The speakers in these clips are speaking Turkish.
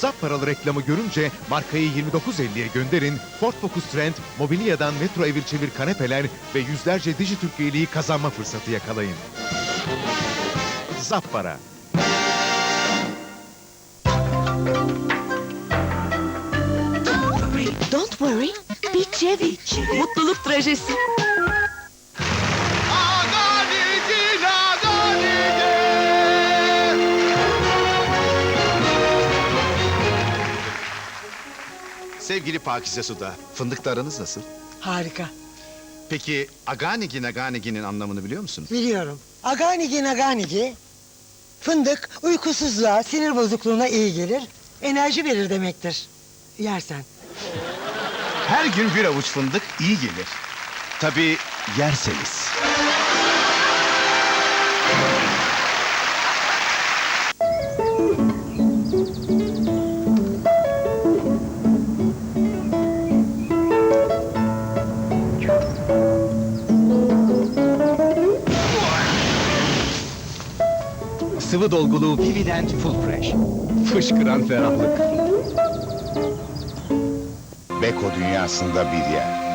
Zapparalı reklamı görünce markayı 29.50'ye gönderin, Ford Focus Trend, mobilyadan metro evir çevir kanepeler ve yüzlerce Dijitürk üyeliği kazanma fırsatı yakalayın. Zappara. Don't worry, be Chevy. Mutluluk trajesi. Sevgili Pakize Suda, fındıkla aranız nasıl? Harika. Peki aganigi naganigi'nin anlamını biliyor musun? Biliyorum. Aganigi naganigi. Fındık uykusuzluğa, sinir bozukluğuna iyi gelir. Enerji verir demektir. Yersen. Her gün bir avuç fındık iyi gelir. Tabii yerseniz. Dolgulu Vivident Full Fresh. Fışkıran ferahlık. Beko dünyasında bir yer.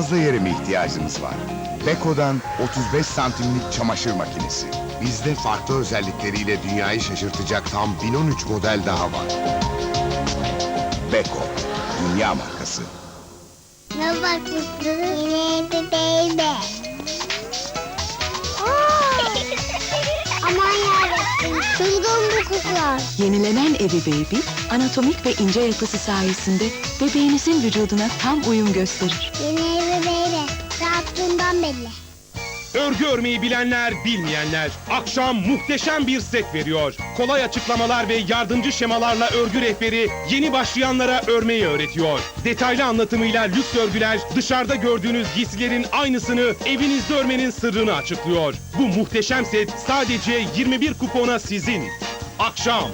Fazla yere mi ihtiyacınız var? Beko'dan 35 santimlik çamaşır makinesi. Bizde farklı özellikleriyle dünyayı şaşırtacak tam 1013 model daha var. Beko, dünya markası. Ne bakmışsınız? Bir baby. Aman yarabbim, çılgın bu kızlar. Yenilenen Evi Baby, anatomik ve ince yapısı sayesinde bebeğinizin vücuduna tam uyum gösterir. Yine belli. Örgü örmeyi bilenler, bilmeyenler. Akşam muhteşem bir set veriyor. Kolay açıklamalar ve yardımcı şemalarla örgü rehberi yeni başlayanlara örmeyi öğretiyor. Detaylı anlatımıyla lüks örgüler dışarıda gördüğünüz giysilerin aynısını evinizde örmenin sırrını açıklıyor. Bu muhteşem set sadece 21 kupona sizin. Akşam.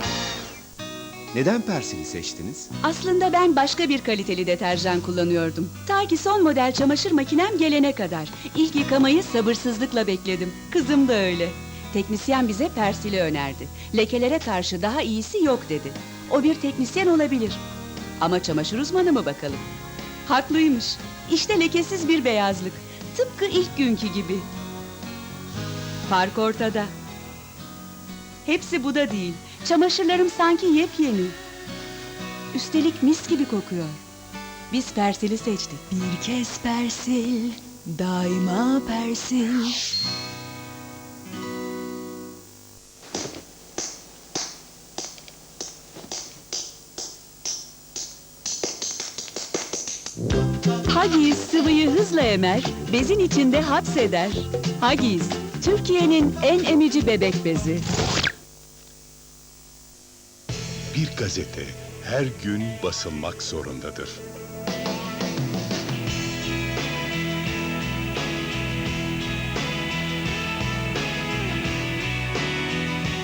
Neden Persil'i seçtiniz? Aslında ben başka bir kaliteli deterjan kullanıyordum. Ta ki son model çamaşır makinem gelene kadar. İlk yıkamayı sabırsızlıkla bekledim. Kızım da öyle. Teknisyen bize Persil'i önerdi. Lekelere karşı daha iyisi yok dedi. O bir teknisyen olabilir. Ama çamaşır uzmanı mı bakalım? Haklıymış. İşte lekesiz bir beyazlık. Tıpkı ilk günkü gibi. Fark ortada. Hepsi bu da değil. Çamaşırlarım sanki yepyeni. Üstelik mis gibi kokuyor. Biz persili seçtik. Bir kez persil, daima persil. Huggies sıvıyı hızla emer, bezin içinde hapseder. Huggies, Türkiye'nin en emici bebek bezi. Bir gazete her gün basılmak zorundadır.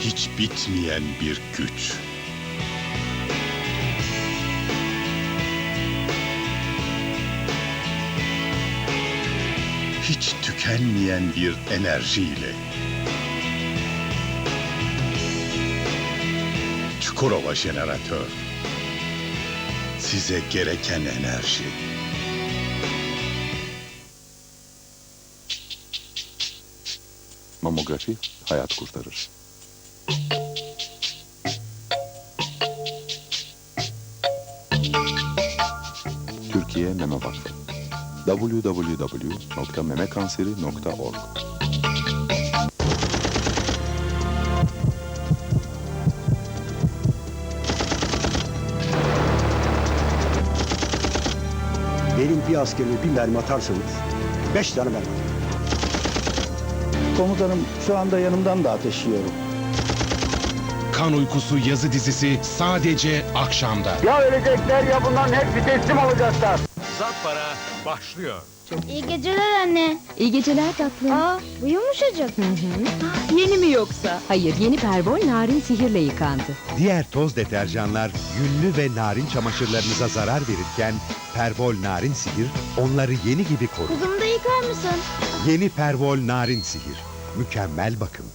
Hiç bitmeyen bir güç. Hiç tükenmeyen bir enerjiyle. Çukurova Jeneratör. Size gereken enerji. Mamografi hayat kurtarır. Türkiye Meme Vakfı www.memekanseri.org bir askerime bir mermi atarsanız beş tane mermi. Komutanım şu anda yanımdan da ateş yiyorum. Kan Uykusu yazı dizisi sadece akşamda. Ya ölecekler ya bunların hepsi teslim olacaklar. Zappara başlıyor. İyi geceler anne. İyi geceler tatlım. Aa bu yumuşacık. Yeni mi yoksa? Hayır, yeni Pervol narin sihirle yıkandı. Diğer toz deterjanlar yünlü ve narin çamaşırlarınıza zarar verirken Pervol Narin Sihir onları yeni gibi korur. Kuzumu da yıkar mısın? Yeni Pervol Narin Sihir. Mükemmel bakım.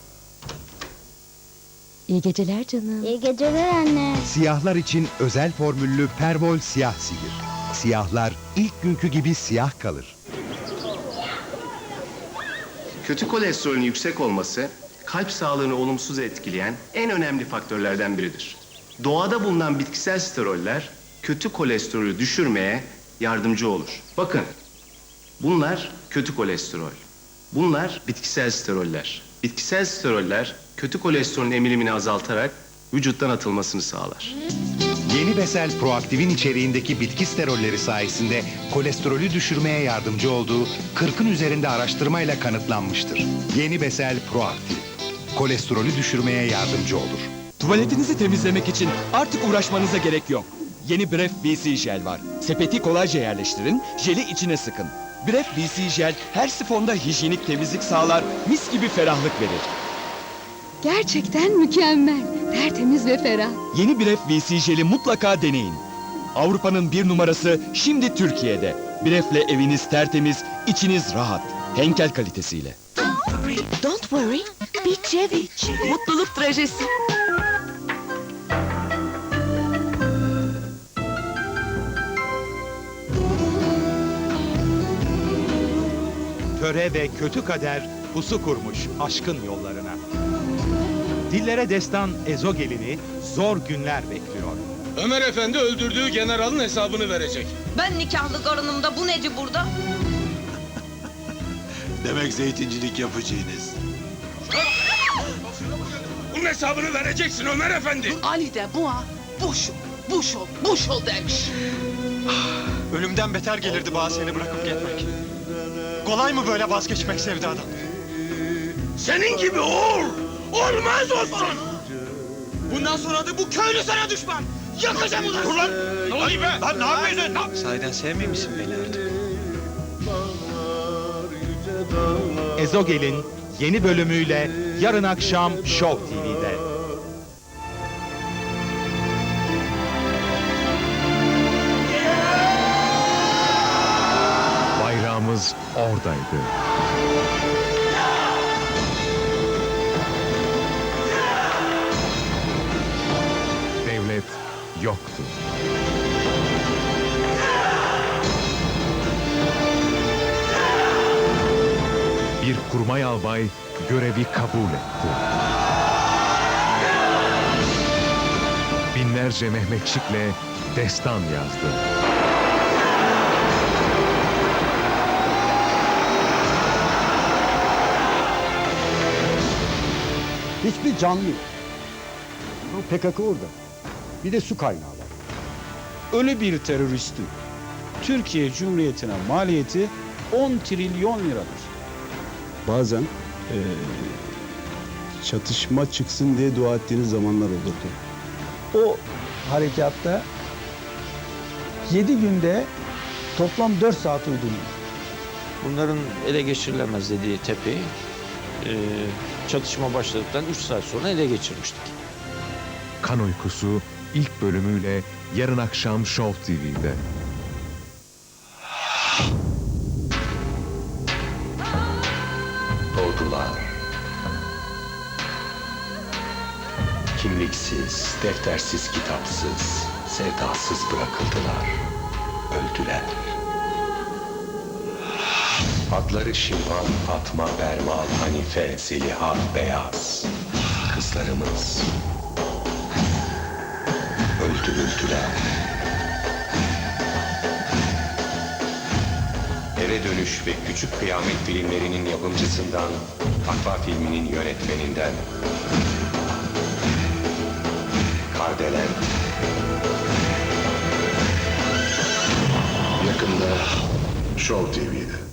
İyi geceler canım. İyi geceler anne. Siyahlar için özel formüllü Pervol Siyah Sihir. Siyahlar ilk günkü gibi siyah kalır. Kötü kolesterolün yüksek olması kalp sağlığını olumsuz etkileyen en önemli faktörlerden biridir. Doğada bulunan bitkisel steroller kötü kolesterolü düşürmeye yardımcı olur. Bakın bunlar kötü kolesterol. Bunlar bitkisel steroller. Bitkisel steroller kötü kolesterolün emilimini azaltarak vücuttan atılmasını sağlar. Yeni Besel Proaktif'in içeriğindeki bitki sterolleri sayesinde kolesterolü düşürmeye yardımcı olduğu 40'ın üzerinde araştırmayla kanıtlanmıştır. Yeni Besel Proaktif. Kolesterolü düşürmeye yardımcı olur. Tuvaletinizi temizlemek için artık uğraşmanıza gerek yok. Yeni Bref BC Jel var. Sepeti kolayca yerleştirin, jeli içine sıkın. Bref BC Jel her sifonda hijyenik temizlik sağlar, mis gibi ferahlık verir. Gerçekten mükemmel. Tertemiz ve ferah. Yeni Bref BC Jel'i mutlaka deneyin. Avrupa'nın bir numarası şimdi Türkiye'de. Bref'le eviniz tertemiz, içiniz rahat. Henkel kalitesiyle. Don't worry. Be Chevy. Mutluluk trajesi. Töre ve kötü kader pusu kurmuş aşkın yollarına. Dillere destan Ezogelin'i zor günler bekliyor. Ömer Efendi öldürdüğü generalın hesabını verecek. Ben nikahlı karınımda bu neci burada? Demek zeytincilik yapacağınız. Bunun hesabını vereceksin Ömer Efendi. Ali de bu ha. Boş ol, boş ol, boş ol demiş. Ölümden beter gelirdi bana seni bırakıp gitmek. Kolay mı böyle vazgeçmek sevdadan? Senin gibi oğul olmaz olsun. Bundan sonra da bu köylü sana düşman. Yakacağım ulan. Dur lan. Ne oluyor be? Lan ne yapıyorsun? Sahiden sevmiyor musun beni artık? Ezogel'in yeni bölümüyle yarın akşam Show TV'de. Bayrağımız oradaydı. Kurmay albay görevi kabul etti. Binlerce Mehmetçikle destan yazdı. Hiçbir canlı yok. PKK orada. Bir de su kaynağı var. Ölü bir teröristin Türkiye Cumhuriyeti'ne maliyeti 10 trilyon liradır. Bazen eee, çatışma çıksın diye dua ettiğiniz zamanlar olurdu. O harekatta 7 günde toplam 4 saat uydurmuş. Bunların ele geçirilemez dediği tepeyi e, çatışma başladıktan 3 saat sonra ele geçirmiştik. Kan Uykusu ilk bölümüyle yarın akşam Show TV'de. Kimliksiz, deftersiz, kitapsız, sevdasız bırakıldılar. Öldüler. Adları Şimal, Fatma, Bermal, Hanife, Zeliha, Beyaz. Kızlarımız. Öldürüldüler. Eve Dönüş ve Küçük Kıyamet filmlerinin yapımcısından, Takva filminin yönetmeninden, Kardelen. Yakında Show TV'de.